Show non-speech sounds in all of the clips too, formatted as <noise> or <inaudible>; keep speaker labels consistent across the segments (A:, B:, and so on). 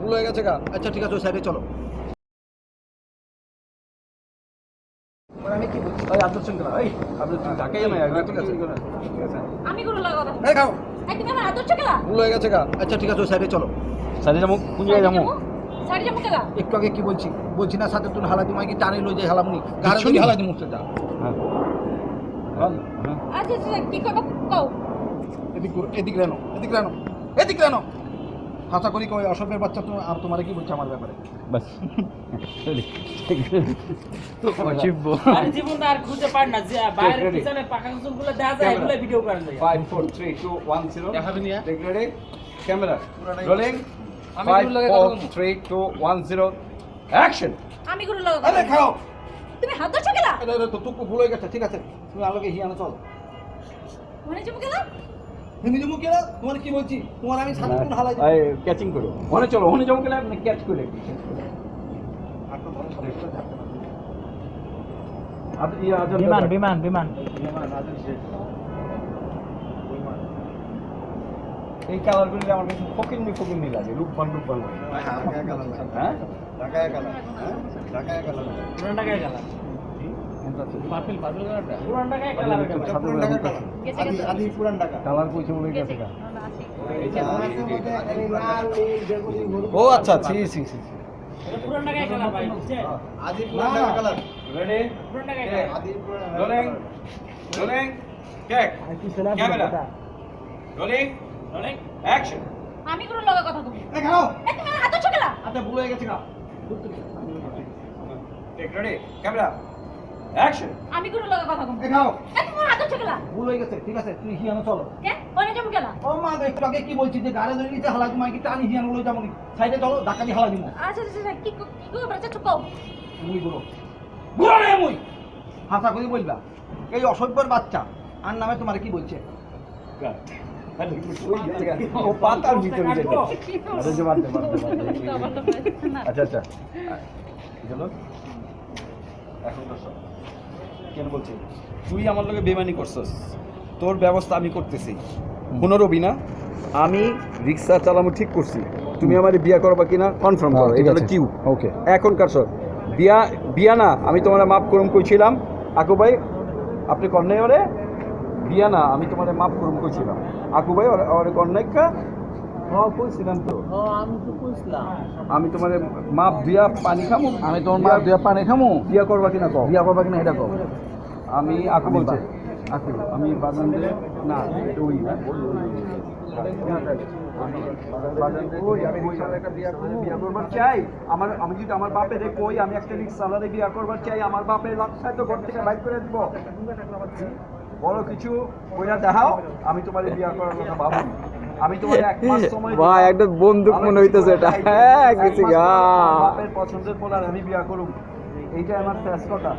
A: ভুল হয়ে গেছে গা। আচ্ছা ঠিক আছে ওই সাইডে চলো। না। হয়ে আচ্ছা একটু আগে কি বলছি? বলছি না সাথে তুমি হালা দিমাই কি টানে লই যাই হালামনি। গাড়ি হালা দিমু যা।
B: হ্যাঁ।
A: হ্যাঁ।
C: আচ্ছা আচ্ছা কি করব কও?
A: এদিক এদিক রেনো এদিক রেনো এদিক রেনো। হাসা করি কই অসভ্যের বাচ্চা তুমি আর তোমারে কি বলছে আমার ব্যাপারে?
B: বাস। অজিব্য
D: আরে জীবন আর খুঁজে পার না যে বাইরের পিছনে পাকা কুসুমগুলো দেখা যায় এগুলো ভিডিও করা যায়
A: five four three two one zero
B: দেখাবেন ইয়া?
A: রেডি ক্যামেরা রোলিং
B: আমি গুলো লাগে
A: ফোর
B: কথা বলব।
A: Three two one zero action
C: আমি গুরু লাগা
A: আরে খাও!
C: তুমি হাত ধরছো কেলা?
A: তো ভুল হয়ে গেছে ঠিক আছে। তুমি আলোকে হিয়ানো চল।
C: মনে কেলা
A: হিন্দি জমু কেলা তোমার কি বলছি? তোমার আমি সাথে কোন হালাই
B: ক্যাচিং করো। চলো ওখানে যাব গেলে ক্যাচ করে
D: বিমান বিমান বিমান।
B: এই কালারগুলো আমার কাছে ফকির নি ফকির নি লাগে রূপবান রূপবান হ্যাঁ?
D: পুরান ঢাকায় গেলাম পাপিল পাপিল কালারটা? পুরান ঢাকায় কালার
C: গেছে গেছে
B: কালার কইছে বলে গেছে। গা
A: ও আচ্ছা ছি ছি ছি
D: পুরান ঢাকায় কালার ভাই বুঝছেন?
B: রেডি
D: পুরান ঢাকায় কালার।
B: রোলিং রোলিং কেক ক্যামেরা রোলিং
D: অনেক
B: অ্যাকশন
C: আমি গুরু লাগা কথা তুমি
A: খাও।
C: এই তুমি হাত ধরছো কেলা?
A: আচ্ছা ভুল হয়ে গেছে গা
B: টেক রেডি ক্যামেরা অ্যাকশন
C: আমি গুরু লাগা কথা তুমি
A: এই খাও
C: এই তুমি হাত
A: ভুল হয়ে গেছে ঠিক আছে তুই হিয়ানো চলো।
C: কে? যাব কেলা?
A: ও মা একটু আগে কি বলছি যে গাড়ি ধরে নিতে হালা দিমাই কি টানি হিয়ানো লই সাইডে চলো ধাক্কা দিয়ে হালা দিমু
C: আচ্ছা আচ্ছা আচ্ছা, কি কি চাচ্ছ? কও।
A: মুই গুলো গুলো রে মুই! হাসা করে বলবা এই অসভ্যর বাচ্চা আর নামে তোমার কি বলছে?
B: দে, দে, দে। আচ্ছা আচ্ছা। এখন তো সব। কেন বলছি? তুই আমার লগে বেমানি করছস। তোর ব্যবস্থা আমি করতেছি। পুনরবি না। আমি রিক্সা চালানো ঠিক করছি। তুমি আমার বিয়া করবা কিনা কনফার্ম করো। এটা হলো কিউ। ওকে এখনকার সব বিয়া বিয়া না আমি তোমার মাপ করুম কইছিলাম। আকু ভাই আপনি কন্যাই ওরে? বিয়া না আমি তোমার মাপ করুম কইছিলাম। আকু ভাই ওরে- কন্যাইকা হ্যাঁ কইছিলাম তো।
D: ও আমি তো কইছিলাম।
B: আমি তোমার মাপ দিয়া পানি খামু।
A: আমি তোমার মা দুয়া পানি খামু।
B: বিয়া করবা কিনা কও?
A: বিয়া করবা কিনা এটা কও।
B: আমি আকু বলছি আকু আমি বাজানদের না ওই আমার আমি যদি আমার বাপের কই আমি একটা বিয়া করবার চাই আমার বাপের তো ঘর থেকে বাইক করে দিব। বড় কিছু দেখাও আমি তোমার বিয়া করার কথা ভাবি আমি তোমার এক মাস সময় দিব। <laughs>
E: ভাই, একটা বন্দুক মনে হইতেছে এটা। হ্যাঁ, গেছি গা।
B: বাপের পছন্দের পোলার আমি বিয়া করুম। এইটা আমার শেষ কথা।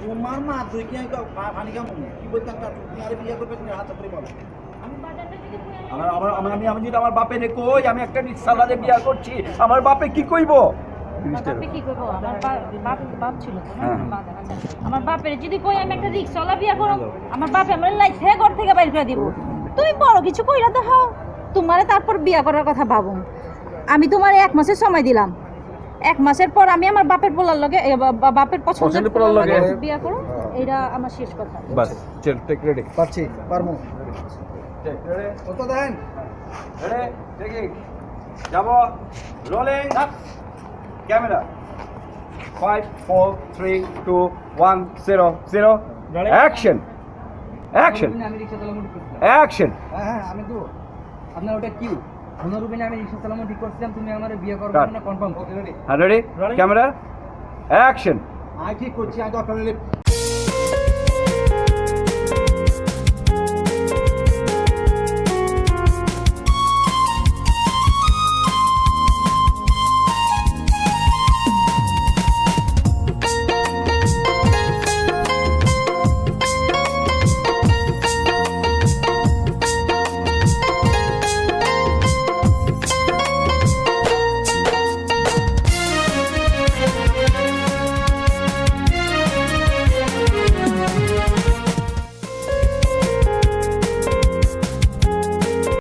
A: তোমার মা তুই কি পানি খামু কি বলতাম তুমি আরে বিয়া করবে কিনা হাত করে বলো
B: করছি আমার বাপে কি
C: আমার। বাপের যদি কই আমি একটা রিক্সাওয়ালা আমার ঘর থেকে দিব তুমি বড় কিছু কইরা দেখাও তোমারে তারপর বিয়া করার কথা ভাবুম আমি তোমার এক মাসের সময় দিলাম এক মাসের পর আমি আমার বাপের পোলার লগে বাপের পছন্দের পোলার
B: পোলার
C: লগে। বিয়া করো এটা আমার শেষ কথা।
B: বাস চল টেক রেডি
A: পারছি পারমু
B: টেক রেডি
A: কত দেন?
B: রেডি টেকিং যাব। Rolling up camera 5 4 3 2 1 0 0 action action action
A: হ্যাঁ আমি তো
D: আপনার ওটা কিউ আমি রিক্সা চালানো ঠিক করছিলাম তুমি আমার বিয়ে করবে. না কনফার্ম
B: হ্যাঁ রেডি ক্যামেরা অ্যাকশন
A: আই ঠিক করছি আমি আপনার